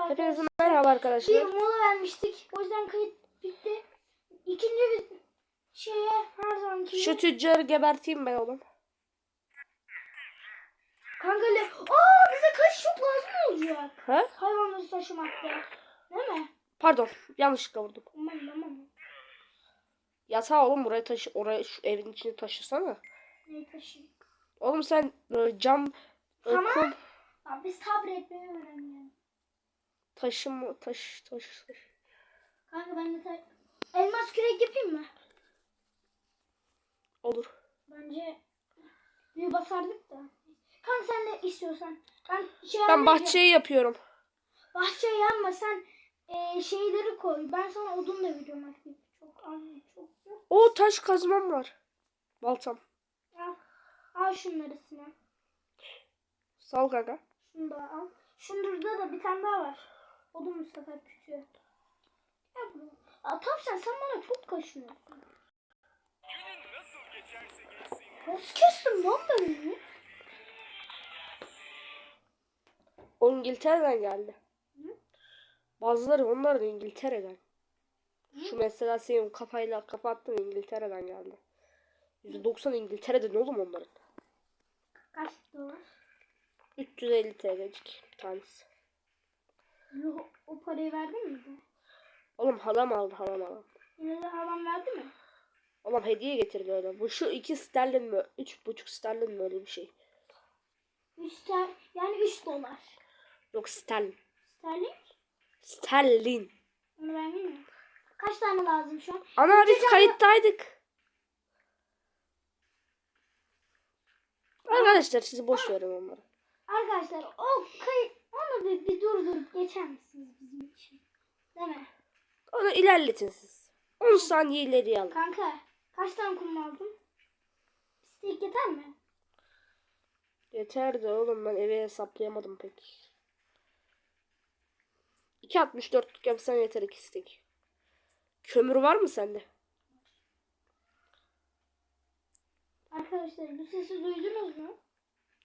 Merhaba Hepinize arkadaşlar. merhaba Bir arkadaşlar. mola vermiştik. O yüzden kayıt bitti. İkinci bir şeye her zamanki Şu tüccarı geberteyim ben oğlum. Kanka le... Aa bize kaç çok lazım olacak. Ha? Hayvanları taşımakta. Değil mi? Pardon yanlışlıkla vurdum. Aman aman. Yatağı oğlum buraya taşı oraya şu evin içine taşısana. Neyi taşıyayım? Oğlum sen e, cam e, Tamam. kum Abi sabretmeyi öğreniyorum. taşıma taş taş taş. Kanka ben de ta... Elmas kürek yapayım mı? Olur. Bence bir basardık da. Kanka sen de istiyorsan. Ben şey Ben bahçeyi yapıyorum. Bahçeye yanma sen e, şeyleri koy. Ben sana odun da veriyorum artık. Çok az çok yok. O taş kazmam var. Baltam. Al, al şunları Sinan. Sağ ol kanka. Şunu da al. Şunda da bir tane daha var. Odun Mustafa küçüğü. Ya bu. Aa, tavşan sen bana çok kaşınıyorsun. Nasıl kestin lan beni? O İngiltere'den geldi. Hı? Bazıları onlar da İngiltere'den. Şu mesela senin kafayla kafa attın İngiltere'den geldi. %90 İngiltere'de ne oğlum onların? Kaç dolar? 350 TL'cik bir tanesi. Yo, o parayı verdin mi? bize? Oğlum halam aldı halam aldı. Yine de halam verdi mi? Oğlum hediye getirdi öyle. Bu şu iki sterlin mi? Üç buçuk sterlin mi öyle bir şey? 3 ster, yani 3 dolar. Yok sterlin. Sterling? Sterlin. Onu ben bilmiyorum. Kaç tane lazım şu an? Ana biz Geçen- kayıttaydık. Arkadaşlar sizi boş verin onları. Arkadaşlar o kayıt geçer misiniz bizim için? Değil mi? Onu ilerletin siz. 10 saniye ileriye alın. Kanka kaç tane kum aldın? Steak yeter mi? Yeter de oğlum ben eve hesaplayamadım pek. 2.64'lük yapsan yeter iki istek. Kömür var mı sende? Arkadaşlar bu sesi duydunuz mu?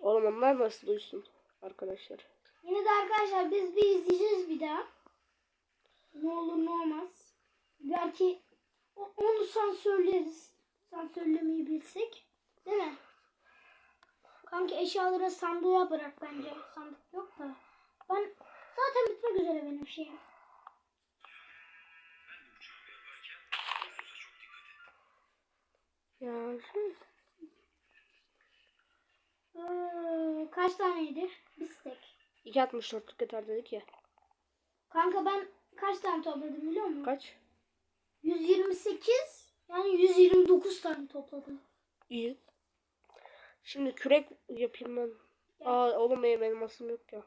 Oğlum onlar nasıl duysun arkadaşlar? Yine de arkadaşlar biz bir izleyeceğiz bir daha. Ne olur ne olmaz. Belki onu sansürleriz. Sansürlemeyi bilsek. Değil mi? Kanka eşyaları sandığa bırak bence. Sandık yok da. Ben zaten bitmek üzere benim şeyim. Ya şu- Ee, kaç taneydi? Bir steak. 2.64'lük yeter dedik ya. Kanka ben kaç tane topladım biliyor musun? Kaç? 128 yani 129 tane topladım. İyi. Şimdi kürek yapayım ben. Aa oğlum benim elmasım yok ya.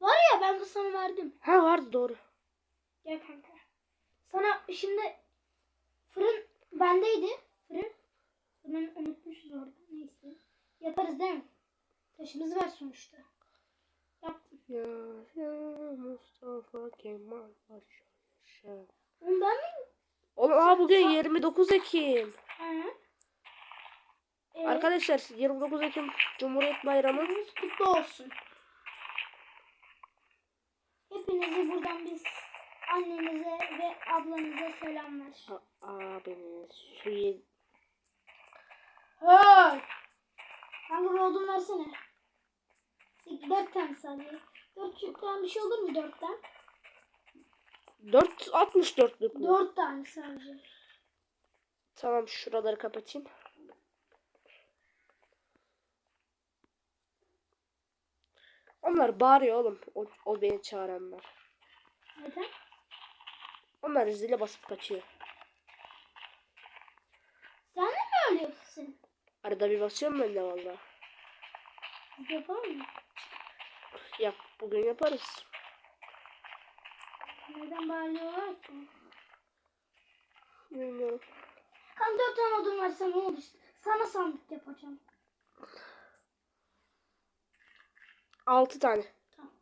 Var ya ben bu sana verdim. Ha vardı doğru. Gel kanka. Sana şimdi fırın bendeydi. Fırın. Fırın unutmuşuz orada. Neyse. Yaparız değil mi? Taşımız var sonuçta. Yaptım. Ya, ya Mustafa Kemal Paşa yaşa. Mi? Oğlum aa bugün 29 Ekim. Hı. Ee, Arkadaşlar 29 Ekim Cumhuriyet Bayramı. Kutlu olsun. Hepinize buradan biz annenize ve ablanıza selamlar. Ha, abiniz suyu Hey! Bir odun versene. Dört tane sadece. Dört tane bir şey olur mu dörtten? 4 64'lük mü? Dört tane sadece. Tamam şuraları kapatayım. Onlar bağırıyor oğlum. O, o beni çağıranlar. Neden? Onlar zile basıp kaçıyor. Sen de mi öyle yapıyorsun? Arada bir basıyorum ben de valla. Yapalım mı? Yap bugün yaparız. Neden bağırıyorlar ki? Bilmiyorum. Kan dört tane odun versen ne olur? Sana sandık yapacağım. 6 tane. Tamam.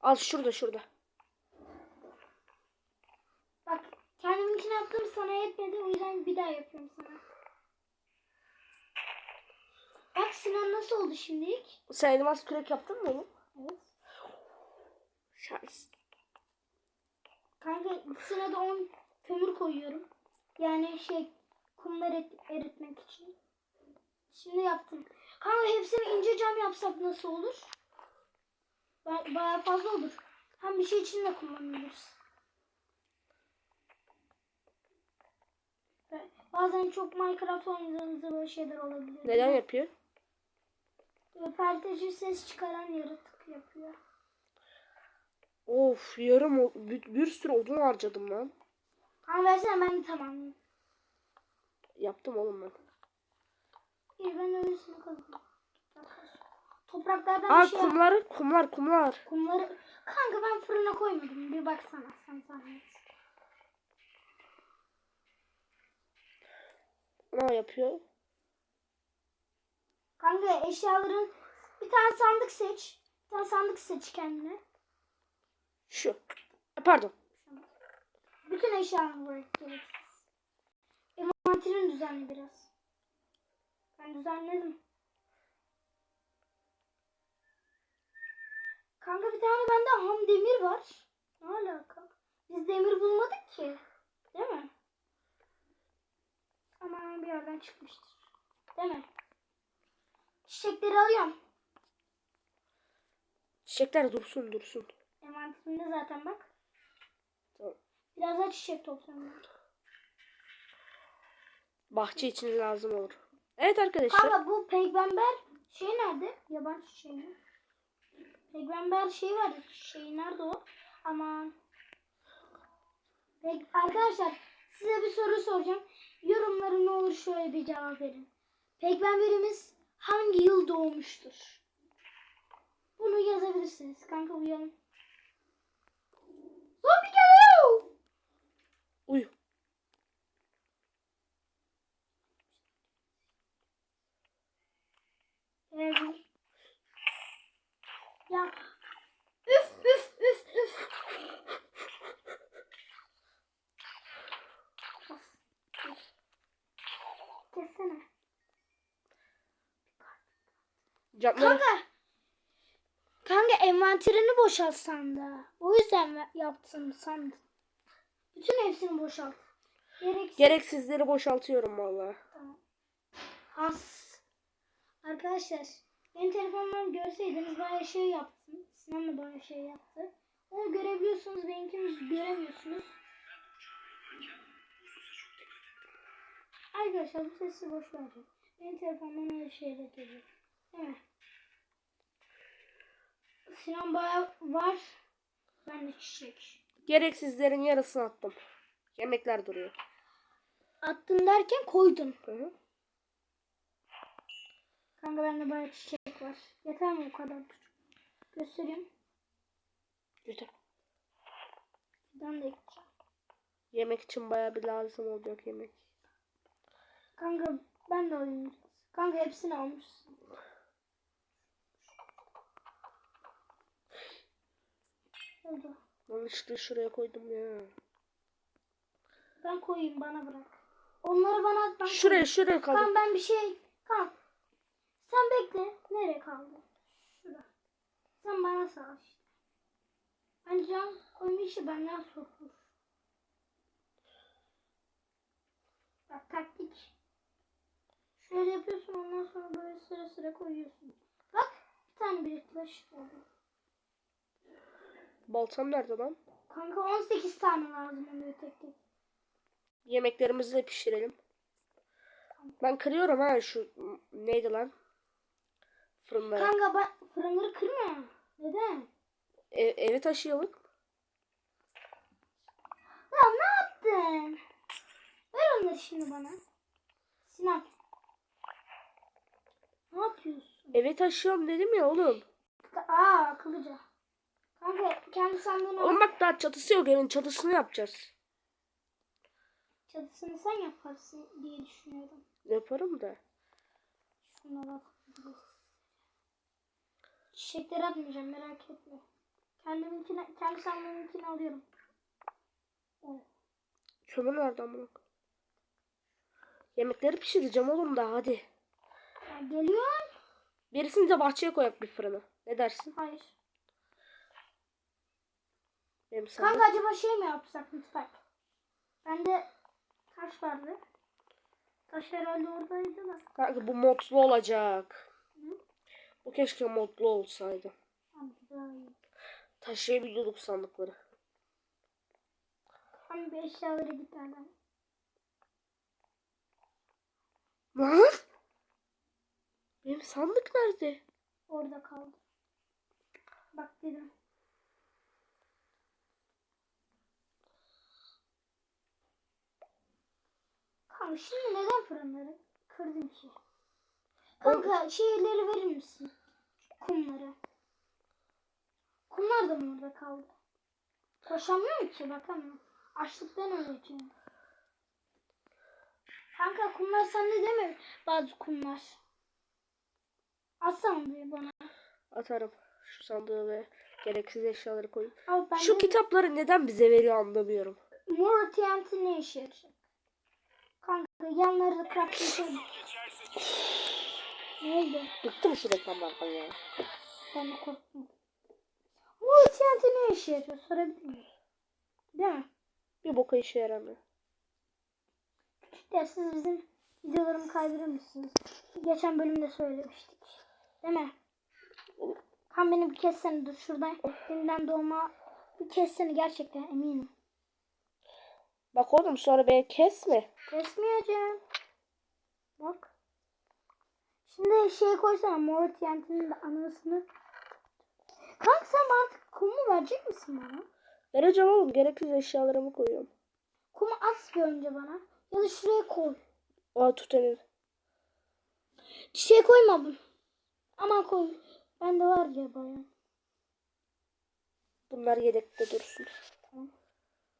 Al şurada şurada. Bak kendim için yaptım sana yetmedi o yüzden bir daha yapıyorum sana. Bak Sinan nasıl oldu şimdilik? Sen elmas kürek yaptın mı oğlum? Evet. Şans. Kanka de 10 kömür koyuyorum. Yani şey kumlar erit- eritmek için. Şimdi yaptım. Kanka hepsini ince cam yapsak nasıl olur? Ba- bayağı fazla olur. Hem bir şey için de kullanabiliriz. Bazen çok Minecraft oynadığınızda böyle şeyler olabilir. Neden yapıyor? Röportajı ses çıkaran yaratık yapıyor. Of yarım bir, bir sürü odun harcadım lan. Kanka versene ben de tamamlayayım. Yaptım oğlum ben. İyi ben öylesine kazdım. Topraklardan Aa bir şey kumlar kumlar kumlar. Kumları kanka ben fırına koymadım. Bir baksana sen zahmet. Ne yapıyor? Kanka eşyaların bir tane sandık seç. Bir tane sandık seç kendine. Şu. Pardon. Bütün eşyalarını bırak gereksiz. Envanterini düzenle biraz. Ben düzenledim. Kanka bir tane bende ham demir var. Ne alaka? Biz demir bulmadık ki. Değil mi? Ama bir yerden çıkmıştır. Değil mi? Çiçekleri alıyorum. Çiçekler dursun dursun. Envanterimde zaten bak. Tamam. Biraz daha çiçek topluyorum. ben. Bahçe için lazım olur. Evet arkadaşlar. Kanka bu peygamber şey nerede? Yabancı şey mi? Peygamber şey var. Şey nerede o? Aman. Pek, arkadaşlar size bir soru soracağım. Yorumlara ne olur şöyle bir cevap verin. Peygamberimiz hangi yıl doğmuştur? Bunu yazabilirsiniz. Kanka uyalım. Zombi geliyor. Uyu. Geldim. Ya üf üf üf. Üf. Kessene. Camları. Kanka. Kanka envanterini boşaltsan da. O yüzden yaptım sandım. Bütün hepsini boşalt. Gereksiz. Gereksizleri boşaltıyorum vallahi. Tamam. Arkadaşlar benim telefonumdan görseydiniz bayağı şey yaptım. Sinan da bayağı şey yaptı. Onu görebiliyorsunuz benimkini göremiyorsunuz. Arkadaşlar bu sesi boş verin. Benim telefonumdan öyle şeyler geliyor. Değil mi? Sinan bayağı var. Ben de çiçek. Gereksizlerin yarısını attım. Yemekler duruyor. Attın derken koydun. Hı hı. Kanka bende bayağı çiçek var. Yeter mi bu kadar? Göstereyim. Güzel. Ben de ekeceğim. Yemek için bayağı bir lazım olacak yemek. Kanka ben de alayım. Kanka hepsini almışsın. Oldu. Yanlışlıkla şuraya koydum ya. Ben koyayım bana bırak. Onları bana at ben Şuraya koyayım. şuraya kaldı. Tamam ben bir şey... Kalk. Sen bekle. Nereye kaldı? Şurada. Sen bana sağ işte. Ben can koyma işi benden sorulur. Bak taktik. Şöyle yapıyorsun ondan sonra böyle sıra sıra koyuyorsun. Bak bir tane birikmiş oldu. Baltam nerede lan? Kanka 18 tane lazım oluyor tek tek. Yemeklerimizi de pişirelim. Ben kırıyorum ha şu neydi lan? Fırınları. Kanka bak fırınları kırma. Neden? E, eve taşıyalım. Ya ne yaptın? Ver onları şimdi bana. Sinan. Ne yapıyorsun? Eve taşıyorum dedim ya oğlum. Aa akıllıca. Kanka kendi sandığını Oğlum bak daha çatısı yok evin çatısını yapacağız. çatısını sen yaparsın diye düşünüyorum. Yaparım da. Şuna bak. Çiçekleri atmayacağım merak etme. Kendiminkini, kendi sandığımınkini alıyorum. Oh. Kömür nerede amına? Yemekleri pişireceğim oğlum da hadi. Ya geliyor. Birisini de bahçeye koyak bir fırına. Ne dersin? Hayır. Benim sandık. Kanka acaba şey mi yapsak mutfak? Bende taş vardı. Taş herhalde oradaydı da. Kanka bu modlu olacak. Bu keşke modlu olsaydı. İyi. Taşıyabiliyorduk sandıkları. Hani bir eşyaları bir tane. Lan! Benim sandık nerede? Orada kaldı. Bak dedim. Kanka şimdi neden fırınları kırdın ki? Kanka şeyleri verir misin? Kumları. Kumlar da mı orada kaldı? Koşamıyorum ki bakamıyorum. Açlıktan öleceğim. Kanka kumlar sende değil mi? Bazı kumlar. Atsana bir bana. Atarım. Şu sandığı ve gereksiz eşyaları koyayım. Şu de- kitapları neden bize veriyor anlamıyorum. Mor TNT ne işe yarayacak? Yanları da koy. Ne oldu? Bıktım şu reklamlardan ya. Ben de korktum. Mor TNT ne işe yarıyor? Sorabilir miyim? Değil mi? Bir boka işe yaramıyor. Ya siz bizim videolarımı kaydırır mısınız? Geçen bölümde söylemiştik. Değil mi? Kan beni bir kessene dur şuradan. Yeniden doğma bir kessene gerçekten eminim. Bak oğlum sonra beni kesme. Kesmeyeceğim. Bak. Şimdi şey koysana mor TNT'nin de anasını. Kanka sen artık kumu verecek misin bana? Vereceğim oğlum gereksiz eşyalarımı koyuyorum. Kumu as bir önce bana. Ya da şuraya koy. Aa tut elini. Çiçeğe koymadım. Ama koy. Bende var ya bayağı. Bunlar yedekte dursun.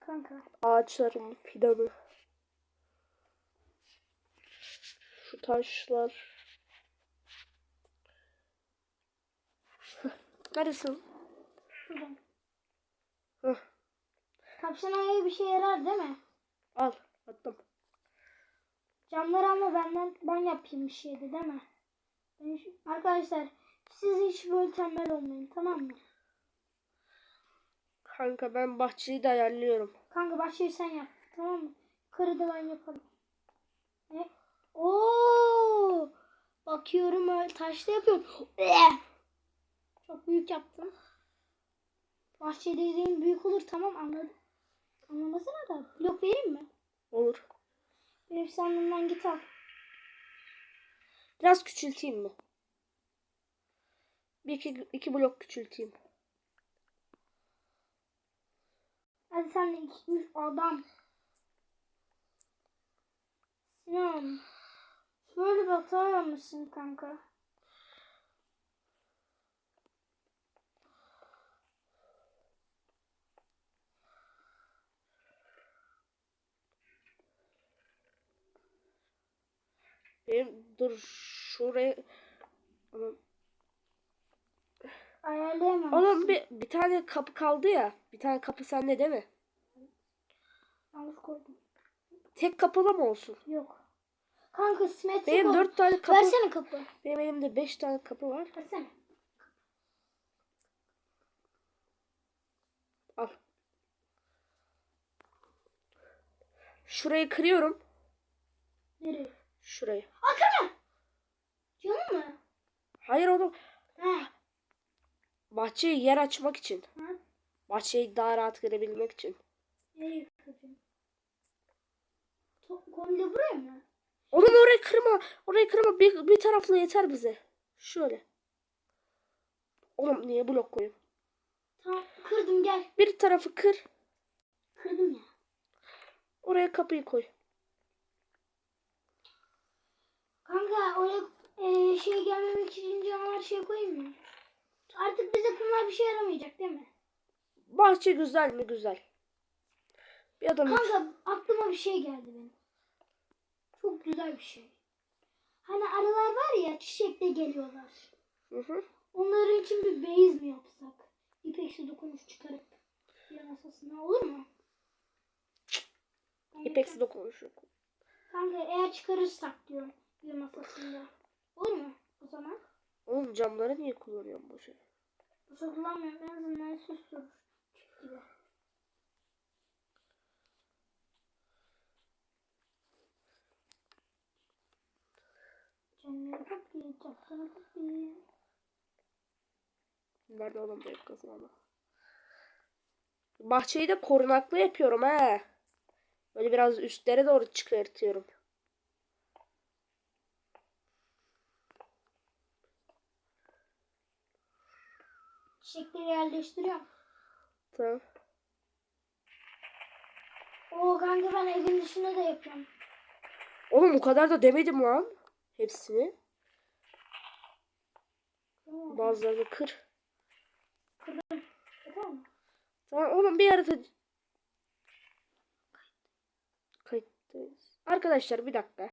Kanka. Ağaçların fidanı. Şu taşlar. Neredesin? Şuradan. Hıh, Kapşanaya bir şey yarar değil mi? al attım. Camları ama benden ben yapayım bir şeydi değil mi? Arkadaşlar siz hiç böyle tembel olmayın tamam mı? Kanka ben bahçeyi de ayarlıyorum. Kanka başlayı sen yap. Tamam mı? Yukarıda ben yaparım. Ne? Oo! Bakıyorum öyle taşla yapıyorum. Eh! Çok büyük yaptım. Bahçe dediğin büyük olur tamam anladım. Anlamasana da. Blok vereyim mi? Olur. Benim sandığımdan git al. Biraz küçülteyim mi? Bir iki, iki blok küçülteyim. Hadi sen de üç adam. Sinan. Şöyle bir hata yapmışsın kanka. Benim dur şuraya Ayarlayamam. Oğlum bir, bir tane kapı kaldı ya. Bir tane kapı sende değil mi? Yanlış koydum. Tek kapılı mı olsun? Yok. Kanka simetrik Benim ol. dört tane kapı. Versene kapı. Benim elimde beş tane kapı var. Versene. Al. Şurayı kırıyorum. Nereye? Şurayı. Arkana. Canım mı? Hayır oğlum. Ha. Bahçeye yer açmak için. Ha. Bahçeyi daha rahat görebilmek için. Nereye kıracağım? Komple buraya mı? Oğlum orayı kırma. Orayı kırma. Bir, bir taraflı yeter bize. Şöyle. Oğlum niye blok koyayım? Tamam kırdım gel. Bir tarafı kır. Kırdım ya. Oraya kapıyı koy. Kanka oraya e, şey gelmemek için canavar şey koyayım mı? Artık bize kumlar bir şey yaramayacak değil mi? Bahçe güzel mi güzel. Bir adam Kanka aklıma bir şey geldi benim. Çok güzel bir şey. Hani arılar var ya çiçekle geliyorlar. Hı hı. Onların için bir beyaz mi yapsak? İpeksi dokunuş çıkarıp bir masasına olur mu? İpeksi dokunmuş yok. Kanka eğer çıkarırsak diyorum bir masasında. Olur mu o zaman? Oğlum camları niye kullanıyorsun bu şey? Sokulamıyorum. En azından susturur. Çık gibi. Kapıyı, çakları kapıyı. Nerede oğlum benim kızım ama? Bahçeyi de korunaklı yapıyorum he. Böyle biraz üstlere doğru çıkartıyorum. Çiçekleri yerleştiriyorum. Tamam. Oo kanka ben evin dışında da yapıyorum. Oğlum o kadar da demedim lan. Hepsini. Tamam. Bazılarını kır. Tamam oğlum bir arada kayıttayız. Arkadaşlar bir dakika.